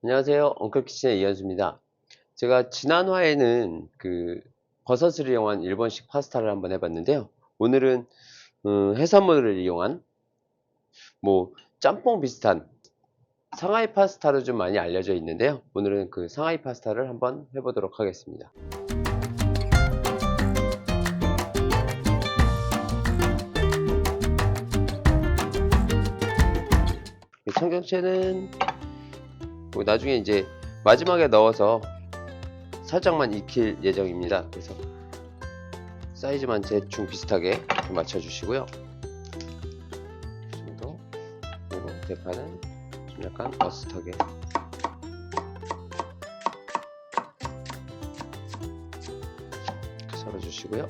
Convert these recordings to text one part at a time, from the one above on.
안녕하세요. 엉클키친의 이현수입니다. 제가 지난 화에는 그 버섯을 이용한 일본식 파스타를 한번 해봤는데요. 오늘은 음, 해산물을 이용한 뭐 짬뽕 비슷한 상하이 파스타로 좀 많이 알려져 있는데요. 오늘은 그 상하이 파스타를 한번 해보도록 하겠습니다. 이 청경채는 뭐 나중에 이제 마지막에 넣어서 살짝만 익힐 예정입니다. 그래서 사이즈만 대충 비슷하게 맞춰주시고요. 이 정도 그리고 대파는 좀 약간 어슷하게 썰어주시고요.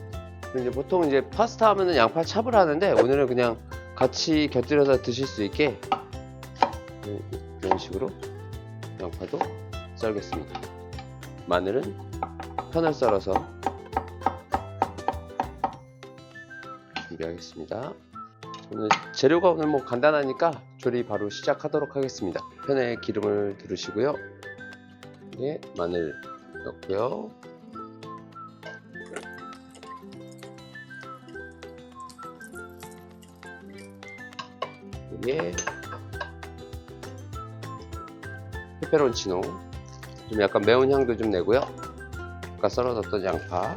이제 보통 이제 파스타 하면은 양파 찹을 하는데 오늘은 그냥 같이 곁들여서 드실 수 있게 이런 식으로 양파도 썰겠습니다. 마늘은 편을 썰어서 준비하겠습니다. 오늘 재료가 오늘 뭐 간단하니까 조리 바로 시작하도록 하겠습니다. 팬에 기름을 두르시고요. 예, 마늘 넣고요. 이 페페론치노. 좀 약간 매운 향도 좀 내고요. 아까 썰어뒀던 양파.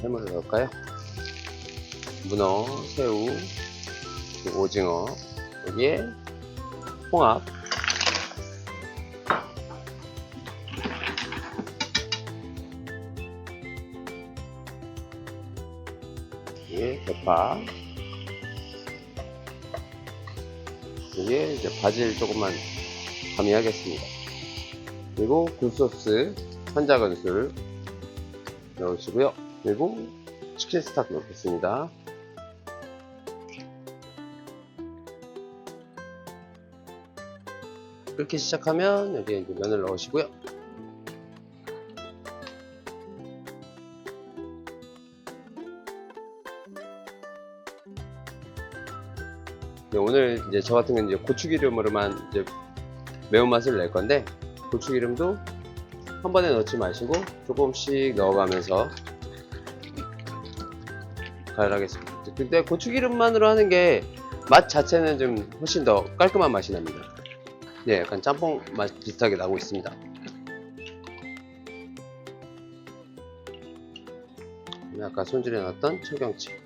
해물을 넣을까요? 문어, 새우, 오징어 여기에 홍합. 여기에 대파. 여기에 이제 바질 조금만 가미하겠습니다. 그리고 굴소스 한 작은술 넣으시고요. 그리고 치킨 스탁 넣겠습니다. 끓기 시작하면 여기에 이제 면을 넣으시고요. 네, 오늘 이제 저 같은 경우는 이제 고추기름으로만 이제 매운맛을 낼 건데 고추기름도 한 번에 넣지 마시고 조금씩 넣어가면서 가열하겠습니다. 근데 고추기름만으로 하는 게 맛 자체는 좀 훨씬 더 깔끔한 맛이 납니다. 네, 약간 짬뽕 맛 비슷하게 나고 있습니다. 아까 손질해 놨던 청경채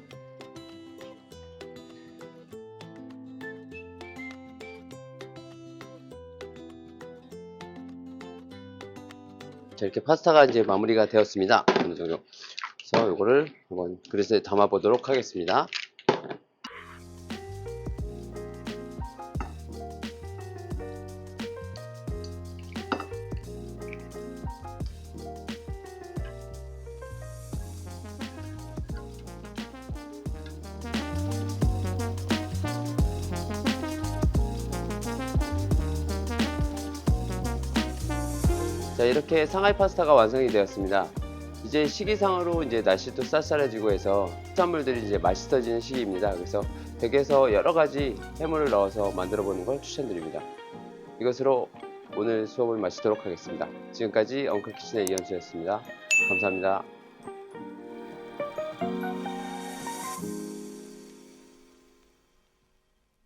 자, 이렇게 파스타가 이제 마무리가 되었습니다. 어느 정도. 그래서 이거를 한번 그릇에 담아 보도록 하겠습니다. 자 이렇게 상하이 파스타가 완성이 되었습니다. 이제 시기상으로 이제 날씨도 쌀쌀해지고 해서 수산물들이 이제 맛있어지는 시기입니다. 그래서 댁에서 여러 가지 해물을 넣어서 만들어 보는 걸 추천드립니다. 이것으로 오늘 수업을 마치도록 하겠습니다. 지금까지 엉클키친의 이현수였습니다. 감사합니다.